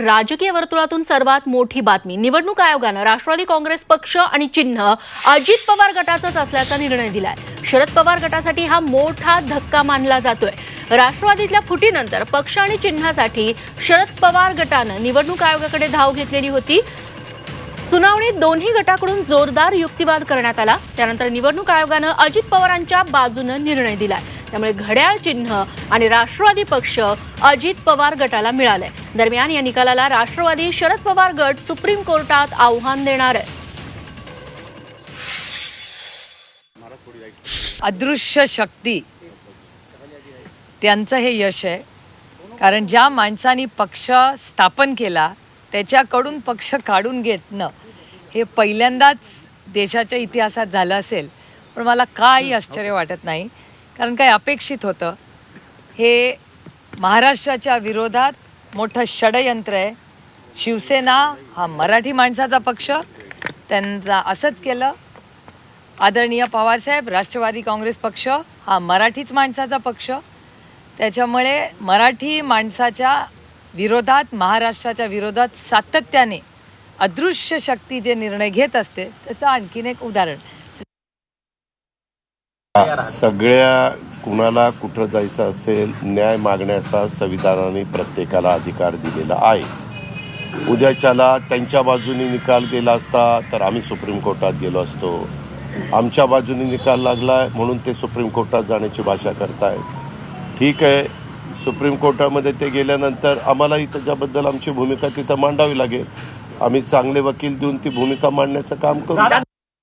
राजकीय वर्तुळातून सर्वात मोठी बातमी. निवडणूक आयोगानं राष्ट्रवादी काँग्रेस पक्ष आणि चिन्ह अजित पवार गटाचाच असल्याचा निर्णय दिलाय. शरद पवार गटासाठी हा मोठा धक्का मानला जातोय. राष्ट्रवादीतल्या फुटीनंतर पक्ष आणि चिन्हासाठी शरद पवार गटानं निवडणूक आयोगाकडे धाव घेतलेली होती. सुनावणीत दोन्ही गटाकडून जोरदार युक्तिवाद करण्यात आला. त्यानंतर निवडणूक आयोगानं अजित पवारांच्या बाजूनं निर्णय दिलाय. त्यामुळे घड्याळ चिन्ह आणि राष्ट्रवादी पक्ष अजित पवार गटाला मिळालंय. दरम्यान या निकालाला राष्ट्रवादी शरद पवार गट सुप्रीम कोर्टात आव्हान देणार आहे. अदृश्य शक्ती त्यांचं हे यश आहे. कारण ज्या माणसानी पक्ष स्थापन केला त्याच्याकडून पक्ष काढून घेतणं हे पहिल्यांदाच देशाच्या इतिहासात झालं असेल. पण मला काही आश्चर्य वाटत नाही. कारण काय अपेक्षित होतं. हे महाराष्ट्राच्या विरोधात मोठं षडयंत्र आहे. शिवसेना हा मराठी माणसाचा पक्ष. त्यांचा असंच केलं. आदरणीय पवारसाहेब राष्ट्रवादी काँग्रेस पक्ष हा मराठीच माणसाचा पक्ष. त्याच्यामुळे मराठी माणसाच्या विरोधात महाराष्ट्राच्या विरोधात सातत्याने अदृश्य शक्ती जे निर्णय घेत असते त्याचं आणखीन एक उदाहरण. सगळ्या कुणाला कुठं जायचं असेल न्याय मागण्याचा संविधानाने प्रत्येकाला अधिकार दिलेला आहे. उद्याच्याला त्यांच्या बाजूने निकाल गेला असता तर आम्ही सुप्रीम कोर्टात गेलो असतो. आमच्या बाजूने निकाल लागला आहे म्हणून ते सुप्रीम कोर्टात जाण्याची भाषा करतायत. ठीक आहे सुप्रीम कोर्टामध्ये ते गेल्यानंतर आम्हालाही त्याच्याबद्दल आमची भूमिका तिथं मांडावी लागेल. आम्ही चांगले वकील देऊन ती भूमिका मांडण्याचं काम करू.